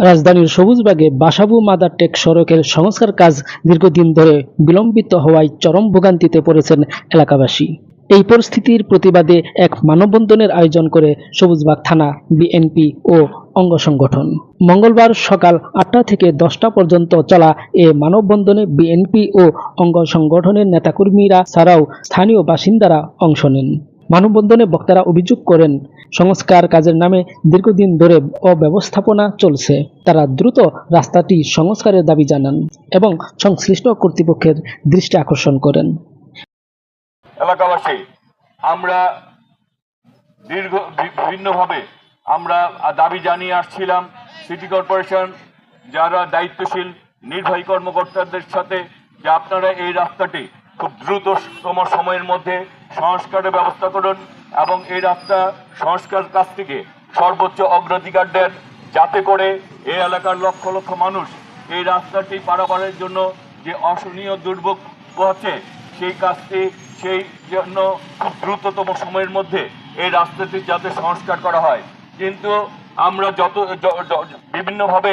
রাজধানীর সবুজবাগে বাসাবু mother take সড়কের সংস্কার কাজ দীর্ঘদিন ধরে বিলম্বিত হওয়ায় চরম ভোগান্তিতে পড়েছেন এলাকাবাসী। এই পরিস্থিতির প্রতিবাদে এক মানববন্ধনের আয়োজন করে সবুজবাগ থানা, বিএনপি ও অঙ্গ সংগঠন। মঙ্গলবার সকাল আটটা থেকে দশটা পর্যন্ত চলা এ মানববন্ধনে বিএনপি ও অঙ্গ সংগঠনের নেতাকর্মীরা ছাড়াও স্থানীয় বাসিন্দারা অংশ নেন। মানববন্ধনে বক্তারা অভিযোগ করেন, সংস্কার কাজের নামে দীর্ঘদিন ধরে অব্যবস্থাপনা চলছে। তারা দ্রুত রাস্তাটি সংস্কারের দাবি জানান এবং সংশ্লিষ্ট কর্তৃপক্ষের দৃষ্টি আকর্ষণ করেন। এলাকাবাসী, আমরা দীর্ঘ বিভিন্নভাবে আমরা দাবি জানিয়ে আসছিলাম সিটি কর্পোরেশন, যারা দায়িত্বশীল, নির্বাহী কর্মকর্তাদের সাথে, যে আপনারা এই রাস্তাটি খুব দ্রুততম সময়ের মধ্যে সংস্কারের ব্যবস্থা করুন এবং এই রাস্তা সংস্কার কাজটিকে সর্বোচ্চ অগ্রাধিকার দেন যাতে করে এই এলাকার লক্ষ লক্ষ মানুষ এই রাস্তাটি পারাপারের জন্য যে অসহনীয় দুর্ভোগ পোহাচ্ছে, সেই কাজটি সেই জন্য খুব দ্রুততম সময়ের মধ্যে এই রাস্তাটি যাতে সংস্কার করা হয়। কিন্তু আমরা যত বিভিন্নভাবে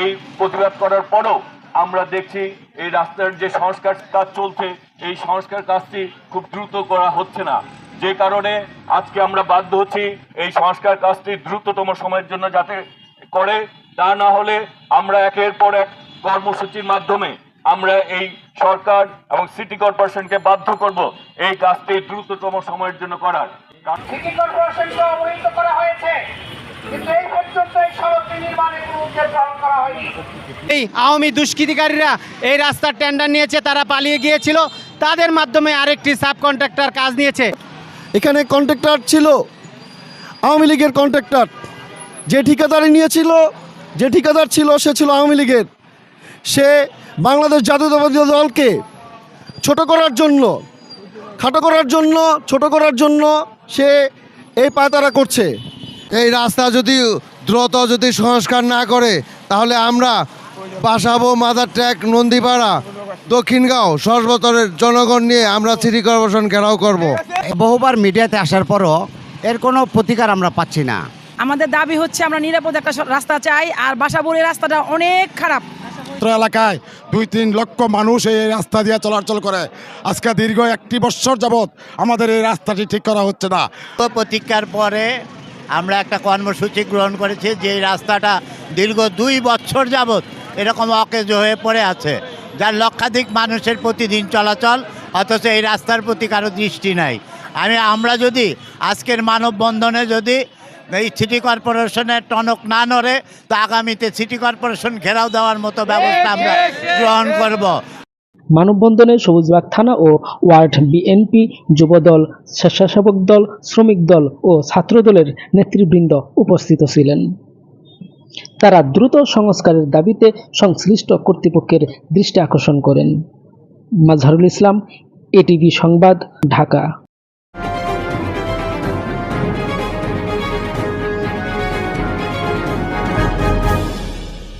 এই প্রতিবাদ করার পরও আমরা দেখছি এই রাস্তার যে সংস্কার কাজ চলছে, এই সংস্কার কাজটি খুব দ্রুত করা হচ্ছে না। যে কারণে আজকে আমরা বাধ্য হচ্ছি এই সংস্কার কাজটি দ্রুততম সময়ের জন্য যাতে করে। তা না হলে আমরা একের পর এক কর্মসূচির মাধ্যমে আমরা এই সরকার এবং সিটি কর্পোরেশনকে বাধ্য করব এই কাজটি দ্রুততম সময়ের জন্য করার। সিটি কর্পোরেশনকে অবহিত করা হয়েছে, কিন্তু এই পর্যন্ত এই সড়কটি নির্মাণে কোনো উদ্যোগ এই আওয়ামী দুষ্কৃতিকারীরা এই রাস্তার টেন্ডার নিয়েছে তারা পালিয়ে গিয়েছিল। তাদের মাধ্যমে আরেকটি সাব কন্ট্রাক্টর কাজ নিয়েছে। এখানে কন্ট্রাক্টর ছিল আওয়ামী লীগের কন্ট্রাক্টর যে ঠিকাদারি নিয়েছিল যে ঠিকাদার ছিল সে ছিল আওয়ামী লীগের। সে বাংলাদেশ জাতীয়তাবাদী দলকে ছোট করার জন্য খাটো করার জন্য ছোট করার জন্য সে এই পায়তারা করছে। এই রাস্তা যদি দ্রুত যদি সংস্কার না করে তাহলে আমরা বাসাবো মাদার ট্র্যাক নন্দীপাড়া দক্ষিণগাঁও সর্বতরের জনগণ নিয়ে আমরা সিটি কর্পোরেশন ঘেরাও করব। বহুবার মিডিয়াতে আসার পরও এর কোনো প্রতিকার আমরা পাচ্ছি না। আমাদের দাবি হচ্ছে আমরা নিরাপদ একটা রাস্তা চাই আর বাসাবুড়ি রাস্তাটা অনেক খারাপ। এলাকায় দুই তিন লক্ষ মানুষ এই রাস্তা দিয়ে চলাচল করে। আজকে দীর্ঘ একটি বছর যাবৎ আমাদের এই রাস্তাটি ঠিক করা হচ্ছে না। প্রতীক্ষার পরে আমরা একটা কর্মসূচি গ্রহণ করেছি যে রাস্তাটা দীর্ঘ দুই বছর যাবৎ এরকম অকেজ হয়ে পড়ে আছে যার লক্ষাধিক মানুষের প্রতিদিন চলাচল অথচ এই রাস্তার প্রতি কারও দৃষ্টি নাই আমি আমরা যদি আজকের মানববন্ধনে যদি এই সিটি কর্পোরেশনের টনক না নড়ে তো আগামীতে সিটি কর্পোরেশন ঘেরাও দেওয়ার মতো ব্যবস্থা আমরা গ্রহণ করব মানববন্ধনে সবুজবাগ থানা ও ওয়ার্ড বিএনপি যুবদল, স্বেচ্ছাসেবক দল, শ্রমিক দল ও ছাত্রদলের নেতৃবৃন্দ উপস্থিত ছিলেন। তারা দ্রুত সংস্কারের দাবিতে সংশ্লিষ্ট কর্তৃপক্ষের দৃষ্টি আকর্ষণ করেন। মাজহারুল ইসলাম, এটিভি সংবাদ, ঢাকা।